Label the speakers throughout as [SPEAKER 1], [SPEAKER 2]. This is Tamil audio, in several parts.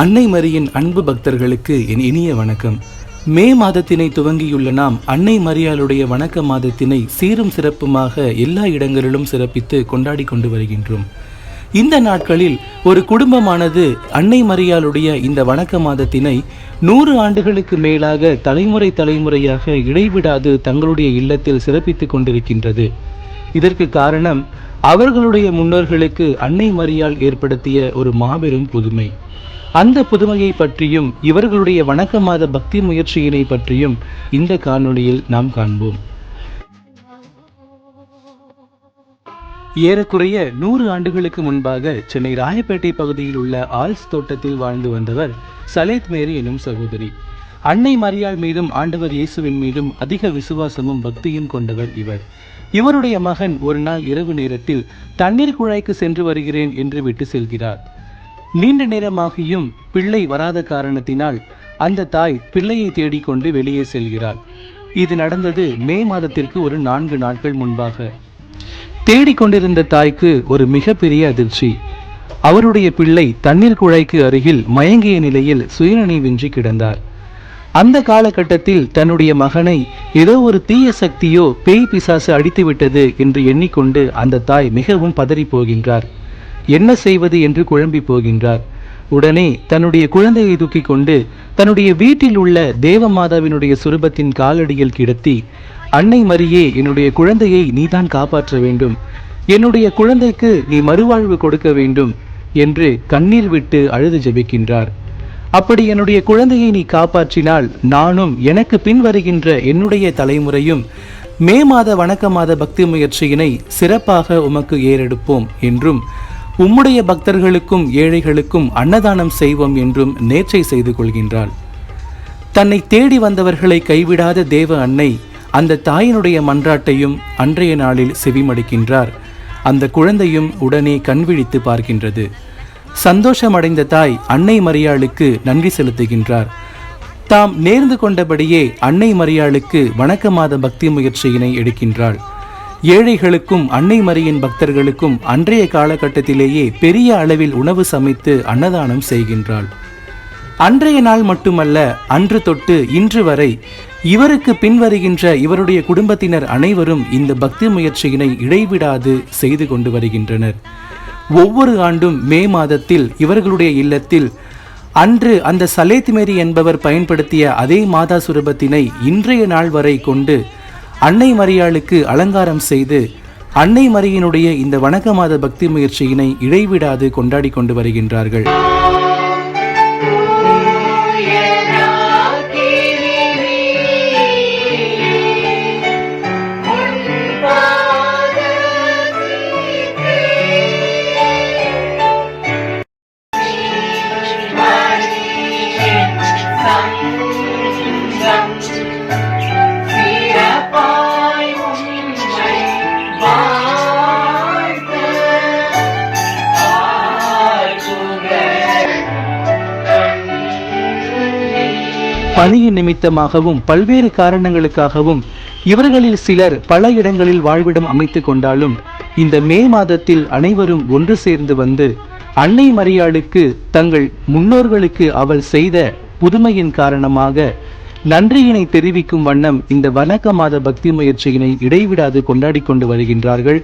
[SPEAKER 1] அன்னை மரியின் அன்பு பக்தர்களுக்கு என் இனிய வணக்கம். மே மாதத்தினை துவங்கியுள்ள நாம் அன்னை மரியாளுடைய வணக்க மாதத்தினை சீரும் சிறப்புமாக எல்லா இடங்களிலும் சிறப்பித்து கொண்டாடி கொண்டு வருகின்றோம். இந்த நாட்களில் ஒரு குடும்பமானது அன்னை மரியாளுடைய இந்த வணக்க மாதத்தினை நூறு ஆண்டுகளுக்கு மேலாக தலைமுறை தலைமுறையாக இடைவிடாது தங்களுடைய இல்லத்தில் சிறப்பித்துக் கொண்டிருக்கின்றது. இதற்கு காரணம் அவர்களுடைய முன்னோர்களுக்கு அன்னை மரியால் ஏற்படுத்திய ஒரு மாபெரும் புதுமை. அந்த புதுமையை பற்றியும் இவர்களுடைய வணக்க மாத பக்தி முயற்சியினை பற்றியும் இந்த காணொளியில் நாம் காண்போம். ஏறக்குறைய நூறு ஆண்டுகளுக்கு முன்பாக சென்னை ராயப்பேட்டை பகுதியில் உள்ள ஆல்ஸ் தோட்டத்தில் வாழ்ந்து வந்தவர் சலேத் மேரி எனும் சகோதரி. அன்னை மரியாள் மீதும் ஆண்டவர் இயேசுவின் மீதும் அதிக விசுவாசமும் பக்தியும் கொண்டவர் இவர். இவருடைய மகன் ஒரு நாள் இரவு நேரத்தில் தண்ணீர் குழாய்க்கு சென்று வருகிறேன் என்று விட்டு செல்கிறார். நீண்ட நேரமாகியும் பிள்ளை வராத காரணத்தினால் அந்த தாய் பிள்ளையை தேடிக்கொண்டு வெளியே செல்கிறாள். இது நடந்தது மே மாதத்திற்கு ஒரு நான்கு நாட்கள் முன்பாக. தேடிக்கொண்டிருந்த தாய்க்கு ஒரு மிகப்பெரிய அதிர்ச்சி. அவருடைய பிள்ளை தண்ணீர் குழாய்க்கு அருகில் மயங்கிய நிலையில் சுயநினைவின்றி கிடந்தார். அந்த காலகட்டத்தில் தன்னுடைய மகனை ஏதோ ஒரு தீய சக்தியோ பேய் பிசாசு அடித்துவிட்டது என்று எண்ணிக்கொண்டு அந்த தாய் மிகவும் பதறி போகின்றார் என்ன செய்வது என்று குழம்பி போகின்றார். உடனே தன்னுடைய குழந்தையை தூக்கி கொண்டு தன்னுடைய வீட்டில் உள்ள தேவமாதாவினுடைய சுரூபத்தின் காலடியில் கிடத்தி அன்னை மரியே என்னுடைய குழந்தையை நீதான் காப்பாற்ற வேண்டும். என்னுடைய குழந்தைக்கு நீ மறுவாழ்வு கொடுக்க வேண்டும் என்று கண்ணீர் விட்டு அழுது ஜெபிக்கின்றார். அப்படி என்னுடைய குழந்தையை நீ காப்பாற்றினால் நானும் எனக்கு பின்வருகின்ற என்னுடைய தலைமுறையும் மே மாத வணக்க மாத பக்தி முயற்சியினை சிறப்பாக உமக்கு ஏறெடுப்போம் என்றும் உம்முடைய பக்தர்களுக்கும் ஏழைகளுக்கும் அன்னதானம் செய்வோம் என்றும் நேர்ச்சை செய்து கொள்கின்றாள். தன்னை தேடி வந்தவர்களை கைவிடாத தேவ அன்னை அந்த தாயினுடைய மன்றாட்டையும் அன்றைய நாளில் செவிமடுக்கின்றார். அந்த குழந்தையும் உடனே கண்விழித்து பார்க்கின்றது. சந்தோஷமடைந்த தாய் அன்னை மரியாளுக்கு நன்றி செலுத்துகின்றார். தாம் நேர்ந்து கொண்டபடியே அன்னை மரியாளுக்கு வணக்கமாத பக்தி முயற்சியினை எடுக்கின்றாள். ஏழைகளுக்கும் அன்னை மரியின் பக்தர்களுக்கும் அன்றைய காலகட்டத்திலேயே பெரிய அளவில் உணவு சமைத்து அன்னதானம் செய்கின்றாள். அன்றைய நாள் மட்டுமல்ல அன்று தொட்டு இன்று வரை இவருக்கு பின்வருகின்ற இவருடைய குடும்பத்தினர் அனைவரும் இந்த பக்தி முயற்சியினை இடைவிடாது செய்து கொண்டு வருகின்றனர். ஒவ்வொரு ஆண்டும் மே மாதத்தில் இவர்களுடைய இல்லத்தில் அன்று அந்த சலேத்மேரி என்பவர் பயன்படுத்திய அதே மாதா சுரபத்தினை இன்றைய நாள் வரை கொண்டு அன்னை மரியாளுக்கு அலங்காரம் செய்து அன்னை மரியினுடைய இந்த வணக்க மாத பக்தி முயற்சியினை இடைவிடாது கொண்டாடி கொண்டு வருகின்றார்கள். பணியின் நிமித்தமாகவும் பல்வேறு காரணங்களுக்காகவும் இவர்களில் சிலர் பல இடங்களில் வாழ்விடம் அமைத்து கொண்டாலும் இந்த மே மாதத்தில் அனைவரும் ஒன்று சேர்ந்து வந்து அன்னை மரியாளுக்கு தங்கள் முன்னோர்களுக்கு அவள் செய்த புதுமையின் காரணமாக நன்றியினை தெரிவிக்கும் வண்ணம் இந்த வணக்க மாத பக்தி முயற்சியினை இடைவிடாது கொண்டாடி கொண்டு வருகின்றார்கள்.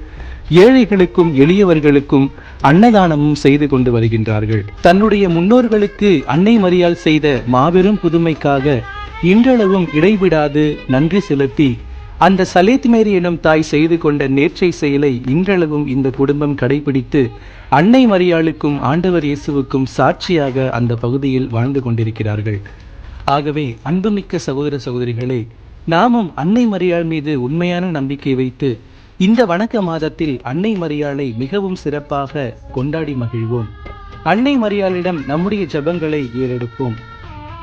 [SPEAKER 1] ஏழைகளுக்கும் எளியவர்களுக்கும் அன்னதானமும் செய்து கொண்டு வருகின்றார்கள். தன்னுடைய முன்னோர்களுக்கு அன்னை மரியாள் செய்த மாபெரும் புதுமைக்காக இன்றளவும் இடைவிடாது நன்றி செலுத்தி அந்த சலேத் மேரி எனும் தாய் செய்து கொண்ட நேர்ச்சை செயலை இன்றளவும் இந்த குடும்பம் கடைபிடித்து அன்னை மரியாளுக்கும் ஆண்டவர் இயேசுவுக்கும் சாட்சியாக அந்த பகுதியில் வாழ்ந்து கொண்டிருக்கிறார்கள். ஆகவே அன்புமிக்க சகோதர சகோதரிகளே நாமும் அன்னை மரியாள் மீது உண்மையான நம்பிக்கை வைத்து இந்த வணக்க மாதத்தில் அன்னை மரியாளை மிகவும் சிறப்பாக கொண்டாடி மகிழ்வோம். அன்னை மரியாளிடம் நம்முடைய ஜெபங்களை ஏறெடுப்போம்.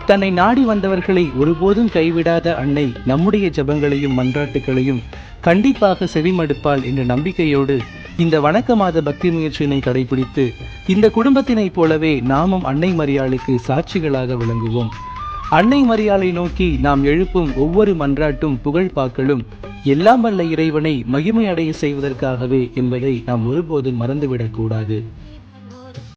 [SPEAKER 1] தன்னை நாடி வந்தவர்களை ஒருபோதும் கைவிடாத அன்னை நம்முடைய ஜெபங்களையும் மன்றாட்டுகளையும் கண்டிப்பாக செவிமடுப்பாள் என்ற நம்பிக்கையோடு இந்த வணக்க மாத பக்தி முயற்சியினை கடைபிடித்து இந்த குடும்பத்தினைப் போலவே நாமும் அன்னை மரியாளுக்கு சாட்சிகளாக விளங்குவோம். அன்னை மரியாதை நோக்கி நாம் எழுப்பும் ஒவ்வொரு மன்றாட்டும் புகழ்பாக்களும் எல்லாம் வல்ல இறைவனை மகிமை அடைய செய்வதற்காகவே என்பதை நாம் ஒருபோதும் மறந்துவிடக்கூடாது.